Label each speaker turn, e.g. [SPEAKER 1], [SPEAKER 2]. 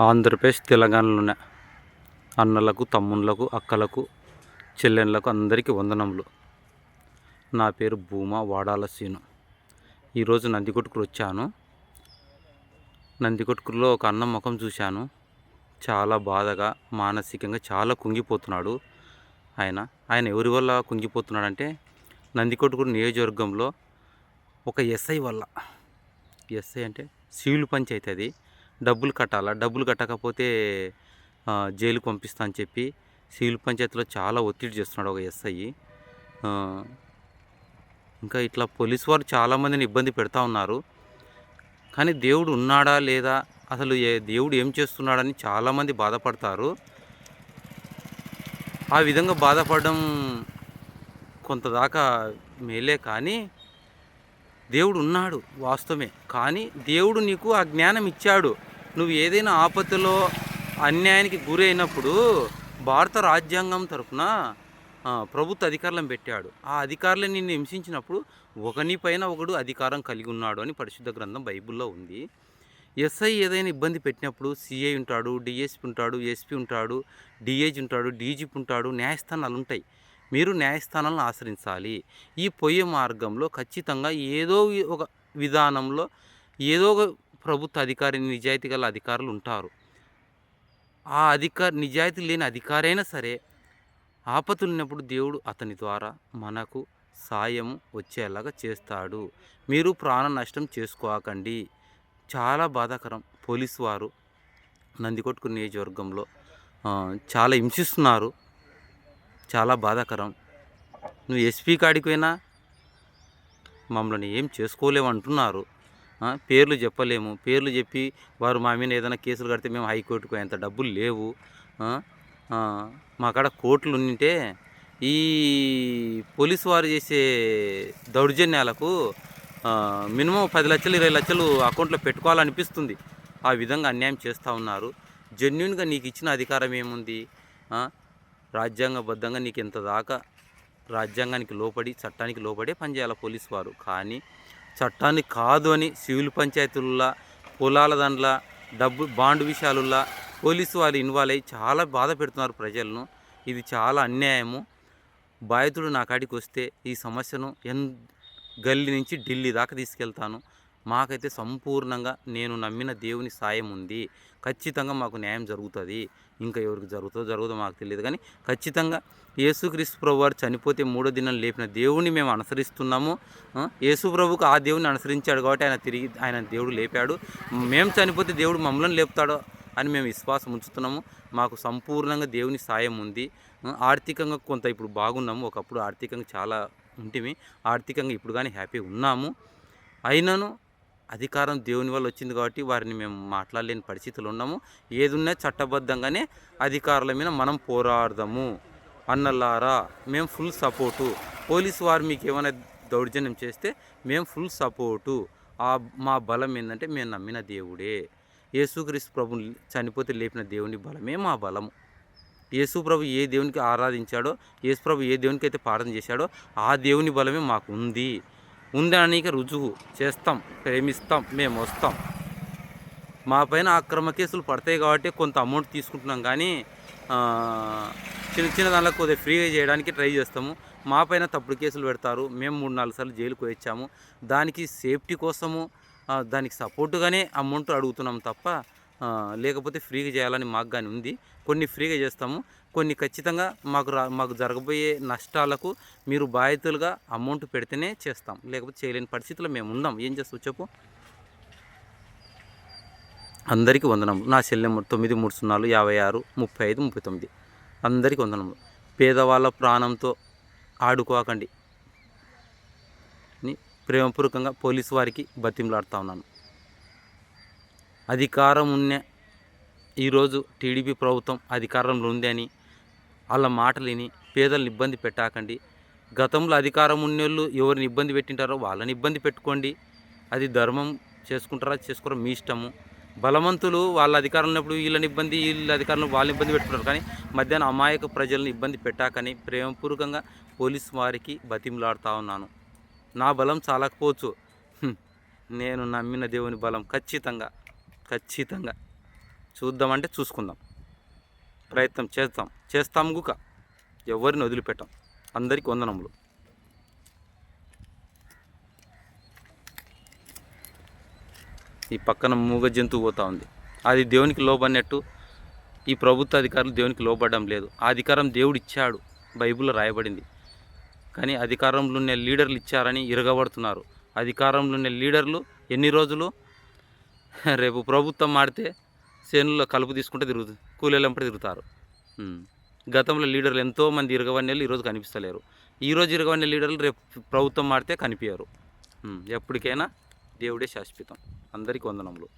[SPEAKER 1] ఆంధ్రప్రదేశ్ తెలంగాణలోనే అన్నలకు తమ్ముళ్ళకు అక్కలకు చెల్లెళ్ళకు అందరికీ వందనములు. నా పేరు భూమా వాడాల సీను. ఈరోజు నందికొట్కూరు వచ్చాను. నందికొట్కూరులో ఒక అన్న ముఖం చూశాను. చాలా బాధగా మానసికంగా చాలా కుంగిపోతున్నాడు ఆయన. ఆయన ఎవరి వల్ల కుంగిపోతున్నాడంటే నందికొట్కూరు నియోజకవర్గంలో ఒక ఎస్ఐ వల్ల. ఎస్ఐ అంటే సివిల్ పంచాయతీ అది. డబ్బులు కట్టాలా? డబ్బులు కట్టకపోతే జైలు పంపిస్తా అని చెప్పి సివిల్ పంచాయతీలో చాలా ఒత్తిడి చేస్తున్నాడు ఒక ఎస్ఐ. ఇంకా ఇట్లా పోలీసు వారు చాలామందిని ఇబ్బంది పెడతా ఉన్నారు. కానీ దేవుడు ఉన్నాడా లేదా? అసలు ఏ దేవుడు ఏం చేస్తున్నాడని చాలామంది బాధపడతారు. ఆ విధంగా బాధపడడం కొంతదాకా మేలే కానీ దేవుడు ఉన్నాడు వాస్తవమే. కానీ దేవుడు నీకు ఆ జ్ఞానం ఇచ్చాడు. నువ్వు ఏదైనా ఆపత్తిలో అన్యాయానికి గురి అయినప్పుడు భారత రాజ్యాంగం తరఫున ప్రభుత్వ అధికారులను పెట్టాడు. ఆ అధికారులను నిన్ను హింసించినప్పుడు ఒకని పైన ఒకడు అధికారం కలిగి ఉన్నాడు అని పరిశుద్ధ గ్రంథం బైబిల్లో ఉంది. ఎస్ఐ ఏదైనా ఇబ్బంది పెట్టినప్పుడు సిఐ ఉంటాడు డిఎస్పి ఉంటాడు ఎస్పీ ఉంటాడు డిఏజీ ఉంటాడు డీజీపీ ఉంటాడు న్యాయస్థానాలు ఉంటాయి. మీరు న్యాయస్థానాలను ఆశ్రయించాలి. ఈ పొయ్యి మార్గంలో ఖచ్చితంగా ఏదో ఒక విధానంలో ఏదో ఒక ప్రభుత్వ అధికారి నిజాయితీ గల అధికారులు ఉంటారు. ఆ అధికార నిజాయితీ లేని అధికారైనా సరే ఆపతులు ఉన్నప్పుడు దేవుడు అతని ద్వారా మనకు సాయం వచ్చేలాగా చేస్తాడు. మీరు ప్రాణ నష్టం చేసుకోకండి. చాలా బాధాకరం. పోలీసు వారు నందికొట్కు నియోజకవర్గంలో చాలా హింసిస్తున్నారు. చాలా బాధాకరం. నువ్వు ఎస్పీ కాడికి పోయినా మమ్మల్ని ఏం చేసుకోలేవంటున్నారు పేర్లు చెప్పలేము. పేర్లు చెప్పి వారు మా మీద ఏదైనా కేసులు కడితే మేము హైకోర్టుకు ఎంత డబ్బులు లేవు. మా కాడ కోర్టులు ఉంటే ఈ పోలీసు వారు చేసే దౌర్జన్యాలకు మినిమం పది లక్షలు ఇరవై లక్షలు అకౌంట్లో పెట్టుకోవాలనిపిస్తుంది. ఆ విధంగా అన్యాయం చేస్తూ ఉన్నారు. జెన్యున్గా నీకు ఇచ్చిన అధికారం ఏముంది? రాజ్యాంగబద్ధంగా నీకు ఇంత దాకా రాజ్యాంగానికి లోపడి చట్టానికి లోపడే పనిచేయాలి పోలీసు వారు. కానీ చట్టాన్ని కాదు అని సివిల్ పంచాయతీల పొలాల దండ్ల డబ్బు బాండ్ విషయాలలో పోలీసు వాళ్ళు ఇన్వాల్వ్ అయ్యి చాలా బాధ పెడుతున్నారు ప్రజలను. ఇది చాలా అన్యాయము. బాధితుడు నా కాడికి వస్తే ఈ సమస్యను ఎన్ గల్లీ నుంచి ఢిల్లీ దాకా తీసుకెళ్తాను. మాకైతే సంపూర్ణంగా నేను నమ్మిన దేవుని సాయం ఉంది. ఖచ్చితంగా మాకు న్యాయం జరుగుతుంది. ఇంకా ఎవరికి జరుగుతుందో జరుగుతుందో మాకు తెలియదు. కానీ ఖచ్చితంగా యేసుక్రీస్తు ప్రభు వారు చనిపోతే మూడో దినం లేపిన దేవుని మేము అనుసరిస్తున్నాము. యేసు ప్రభుకు ఆ దేవుని అనుసరించాడు కాబట్టి ఆయన తిరిగి ఆయన దేవుడు లేపాడు. మేము చనిపోతే దేవుడు మమ్మల్ని లేపుతాడు అని మేము విశ్వాసం ఉంచుతున్నాము. మాకు సంపూర్ణంగా దేవుని సాయం ఉంది. ఆర్థికంగా కొంత ఇప్పుడు బాగున్నాము. ఒకప్పుడు ఆర్థికంగా చాలా ఉంటిమి. ఆర్థికంగా ఇప్పుడు కానీ హ్యాపీ ఉన్నాము. అయినను అధికారం దేవుని వల్ల వచ్చింది కాబట్టి వారిని మేము మాట్లాడలేని పరిస్థితులు ఉన్నాము. ఏదున్నా చట్టబద్ధంగానే అధికారుల మీద మనం పోరాడదాము అన్నలారా మేము ఫుల్ సపోర్టు. పోలీసు వారు మీకు ఏమైనా దౌర్జన్యం చేస్తే మేము ఫుల్ సపోర్టు. ఆ మా బలం ఏంటంటే మేము నమ్మిన దేవుడే. యేసుక్రీస్తు ప్రభు చనిపోతే లేపిన దేవుని బలమే మా బలము యేసు ప్రభు ఏ దేవునికి ఆరాధించాడో యేసు ప్రభు ఏ దేవునికి అయితే ప్రార్థన చేశాడో ఆ దేవుని బలమే మాకు ఉంది ఉందడానికి రుజువు. చేస్తాం ప్రేమిస్తాం మేము వస్తాం. మా పైన అక్రమ కేసులు పడతాయి కాబట్టి కొంత అమౌంట్ తీసుకుంటున్నాం కానీ చిన్న చిన్న దానిలో కొద్దిగా ఫ్రీగా చేయడానికి ట్రై చేస్తాము. మా పైన తప్పుడు కేసులు పెడతారు. మేము మూడు నాలుగు సార్లు జైలుకు వచ్చాము. దానికి సేఫ్టీ కోసము దానికి సపోర్టుగానే అమౌంట్ అడుగుతున్నాం తప్ప లేకపోతే ఫ్రీగా చేయాలని మాకు కానీ ఉంది. కొన్ని ఫ్రీగా చేస్తాము. కొన్ని ఖచ్చితంగా మాకు రా మాకు జరగబోయే నష్టాలకు మీరు బాధితులుగా అమౌంట్ పెడితేనే చేస్తాం. లేకపోతే చేయలేని పరిస్థితిలో మేము ఉందాం. ఏం చేస్తావు చెప్పు. అందరికీ వందనములు. నా చెల్లెమ్మ తొమ్మిది మూడు సున్నాలు యాభై ఆరు ముప్పై ఐదు ముప్పై తొమ్మిది. అందరికీ వందనములు. పేదవాళ్ళ ప్రాణంతో ఆడుకోకండి. అని ప్రేమపూర్వకంగా పోలీసు వారికి బతిమలాడుతా ఉన్నాను. అధికారం ఉన్న ఈరోజు టీడీపీ ప్రభుత్వం అధికారంలో ఉంది అని వాళ్ళ మాటలు విని పేదలను ఇబ్బంది పెట్టాకండి. గతంలో అధికారం ఉన్నోళ్ళు ఎవరిని ఇబ్బంది పెట్టింటారో వాళ్ళని ఇబ్బంది పెట్టుకోండి. అది ధర్మం చేసుకుంటారా చేసుకోరా? మీ ఇష్టము. బలవంతులు వాళ్ళ అధికారం ఉన్నప్పుడు వీళ్ళని ఇబ్బంది వీళ్ళ అధికారంలో వాళ్ళని ఇబ్బంది పెట్టుకుంటారు. కానీ మధ్యాహ్నం అమాయక ప్రజలను ఇబ్బంది పెట్టాకని ప్రేమపూర్వకంగా పోలీస్ వారికి బతిమలాడుతూ ఉన్నాను. నా బలం చాలకపోవచ్చు. నేను నమ్మిన దేవుని బలం ఖచ్చితంగా. ఖచ్చితంగా. చూద్దామంటే చూసుకుందాం. ప్రయత్నం చేస్తాం చేస్తాం గుక. ఎవరిని వదిలిపెట్టాం. అందరికి వందనములు. ఈ పక్కన మూగ జంతువు పోతా ఉంది. అది దేవునికి లోబడినట్టు ఈ ప్రభుత్వ అధికారులు దేవునికి లోబడడం లేదు. ఆ అధికారం దేవుడు ఇచ్చాడు. బైబిల్లో రాయబడింది. కానీ అధికారంలో ఉన్న లీడర్లు ఇచ్చారని ఇరగబడుతున్నారు. అధికారంలో ఉన్న లీడర్లు ఎన్ని రోజులు? రేపు ప్రభుత్వం మాడితే చేనుల్లో కలుపు తీసుకుంటే తిరుగుతు కూలీలంపడి తిరుగుతారు. గతంలో లీడర్లు ఎంతోమంది ఇరగవన్నెళ్ళు ఈరోజు కనిపిస్తలేరు. ఈరోజు ఇరగవన్న లీడర్లు రేపు ప్రభుత్వం మాడితే కనిపించరు ఎప్పటికైనా దేవుడే శాశ్వతం. అందరికీ వందనములు.